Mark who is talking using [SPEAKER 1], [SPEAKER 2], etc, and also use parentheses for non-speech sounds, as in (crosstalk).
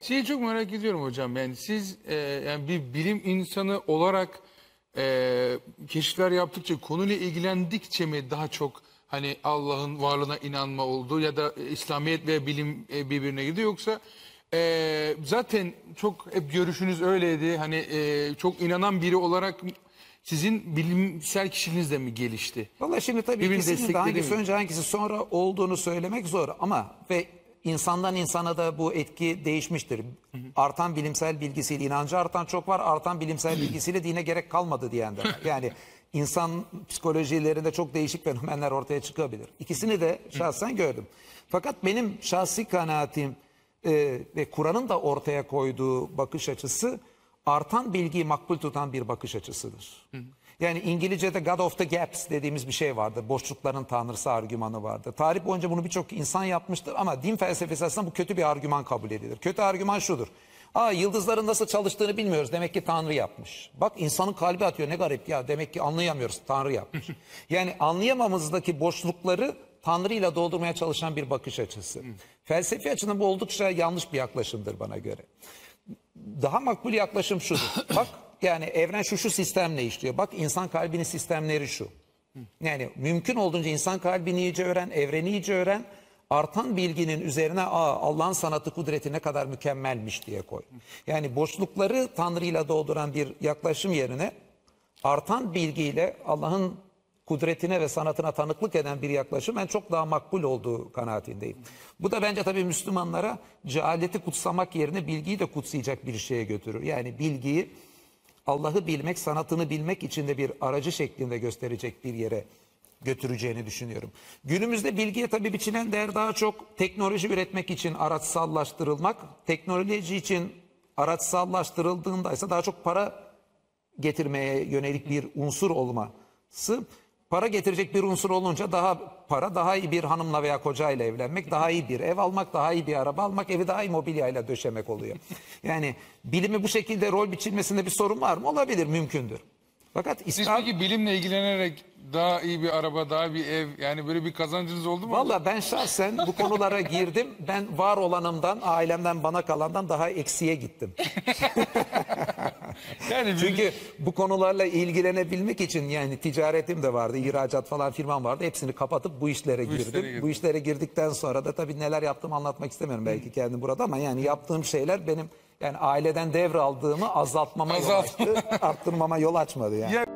[SPEAKER 1] Şeyi çok merak ediyorum hocam. Yani siz e, yani bir bilim insanı olarak e, keşifler yaptıkça konuyla ilgilendikçe mi daha çok hani Allah'ın varlığına inanma oldu ya da e, İslamiyet ve bilim e, birbirine gidiyor yoksa e, zaten çok hep görüşünüz öyleydi. Hani e, çok inanan biri olarak sizin bilimsel kişiliğiniz de mi gelişti?
[SPEAKER 2] Valla şimdi tabii
[SPEAKER 1] Birbirini
[SPEAKER 2] ikisinin de
[SPEAKER 1] destekledi
[SPEAKER 2] hangisi
[SPEAKER 1] mi?
[SPEAKER 2] önce hangisi sonra olduğunu söylemek zor ama ve insandan insana da bu etki değişmiştir. Artan bilimsel bilgisiyle inancı artan çok var, artan bilimsel bilgisiyle dine gerek kalmadı diyen de var. Yani insan psikolojilerinde çok değişik fenomenler ortaya çıkabilir. İkisini de şahsen gördüm. Fakat benim şahsi kanaatim e, ve Kur'an'ın da ortaya koyduğu bakış açısı artan bilgiyi makbul tutan bir bakış açısıdır. Yani İngilizce'de God of the Gaps dediğimiz bir şey vardır. Boşlukların tanrısı argümanı vardır. Tarih boyunca bunu birçok insan yapmıştır ama din felsefesi aslında bu kötü bir argüman kabul edilir. Kötü argüman şudur. Aa yıldızların nasıl çalıştığını bilmiyoruz. Demek ki Tanrı yapmış. Bak insanın kalbi atıyor ne garip ya. Demek ki anlayamıyoruz. Tanrı yapmış. (laughs) yani anlayamamızdaki boşlukları Tanrı ile doldurmaya çalışan bir bakış açısı. Felsefi açıdan bu oldukça yanlış bir yaklaşımdır bana göre daha makbul yaklaşım şudur. (coughs) Bak yani evren şu şu sistemle işliyor. Bak insan kalbinin sistemleri şu. Yani mümkün olduğunca insan kalbini iyice öğren, evreni iyice öğren. Artan bilginin üzerine Aa, Allah'ın sanatı kudreti ne kadar mükemmelmiş diye koy. Yani boşlukları Tanrı'yla dolduran bir yaklaşım yerine artan bilgiyle Allah'ın kudretine ve sanatına tanıklık eden bir yaklaşım ben çok daha makbul olduğu kanaatindeyim. Bu da bence tabii Müslümanlara cehaleti kutsamak yerine bilgiyi de kutsayacak bir şeye götürür. Yani bilgiyi Allah'ı bilmek, sanatını bilmek için de bir aracı şeklinde gösterecek bir yere götüreceğini düşünüyorum. Günümüzde bilgiye tabii biçilen değer daha çok teknoloji üretmek için araçsallaştırılmak, teknoloji için araçsallaştırıldığında ise daha çok para getirmeye yönelik bir unsur olması para getirecek bir unsur olunca daha para daha iyi bir hanımla veya kocayla evlenmek daha iyi bir ev almak daha iyi bir araba almak evi daha iyi mobilyayla döşemek oluyor. Yani bilimi bu şekilde rol biçilmesinde bir sorun var mı? Olabilir mümkündür. Fakat
[SPEAKER 1] Siz
[SPEAKER 2] İslam
[SPEAKER 1] peki bilimle ilgilenerek daha iyi bir araba, daha bir ev yani böyle bir kazancınız oldu mu?
[SPEAKER 2] Valla ben şahsen bu konulara girdim. Ben var olanımdan, ailemden bana kalandan daha eksiye gittim. (laughs) (laughs)
[SPEAKER 1] Yani
[SPEAKER 2] Çünkü bu konularla ilgilenebilmek için yani ticaretim de vardı, ihracat falan firmam vardı. Hepsini kapatıp bu işlere girdim.
[SPEAKER 1] işlere
[SPEAKER 2] bu işlere girdikten sonra da tabii neler yaptığımı anlatmak istemiyorum belki kendim burada ama yani yaptığım şeyler benim yani aileden devraldığımı azaltmama yol
[SPEAKER 1] Azalt-
[SPEAKER 2] açtı, (laughs) arttırmama yol açmadı yani.
[SPEAKER 1] Ya-